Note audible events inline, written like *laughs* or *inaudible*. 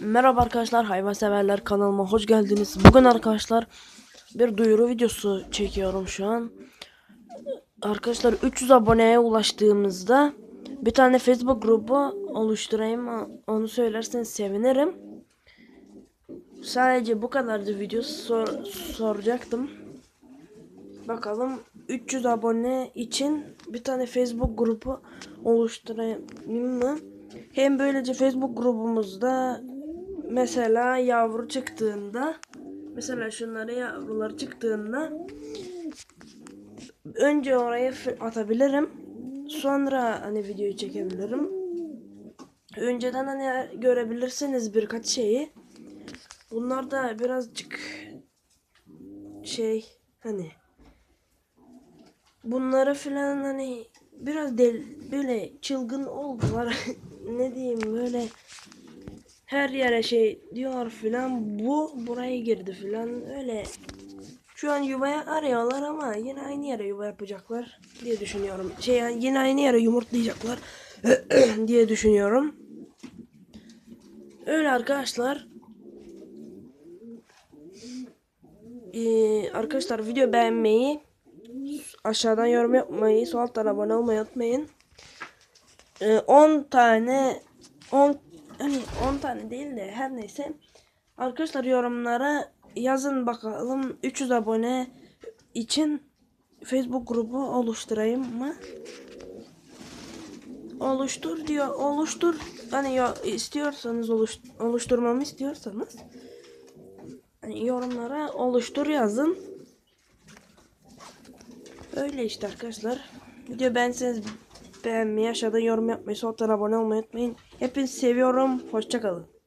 Merhaba arkadaşlar hayvanseverler kanalıma hoş geldiniz. Bugün arkadaşlar bir duyuru videosu çekiyorum şu an. Arkadaşlar 300 aboneye ulaştığımızda bir tane Facebook grubu oluşturayım. Onu söylerseniz sevinirim. Sadece bu kadardı video sor- soracaktım. Bakalım 300 abone için bir tane Facebook grubu oluşturayım mı? Hem böylece Facebook grubumuzda mesela yavru çıktığında mesela şunlara yavrular çıktığında önce oraya atabilirim. Sonra hani videoyu çekebilirim. Önceden hani görebilirsiniz birkaç şeyi. Bunlar da birazcık şey hani bunlara filan hani biraz del böyle çılgın oldular. *laughs* ne diyeyim böyle her yere şey diyor filan bu buraya girdi filan öyle şu an yuvaya arıyorlar ama yine aynı yere yuva yapacaklar diye düşünüyorum. Şey yani yine aynı yere yumurtlayacaklar *clears throat* diye düşünüyorum. Öyle arkadaşlar. Ee, arkadaşlar video beğenmeyi, aşağıdan yorum yapmayı, sol alttan abone olmayı unutmayın. Ee, 10 tane 10 hani 10 tane değil de her neyse. Arkadaşlar yorumlara yazın bakalım 300 abone için Facebook grubu oluşturayım mı? Oluştur diyor. Oluştur. Hani ya istiyorsanız oluş, oluşturmamı istiyorsanız hani yorumlara oluştur yazın. Öyle işte arkadaşlar. Video beğenseniz beğenmeyi, aşağıda yorum yapmayı, alttan abone olmayı unutmayın. Hepinizi seviyorum. Hoşçakalın.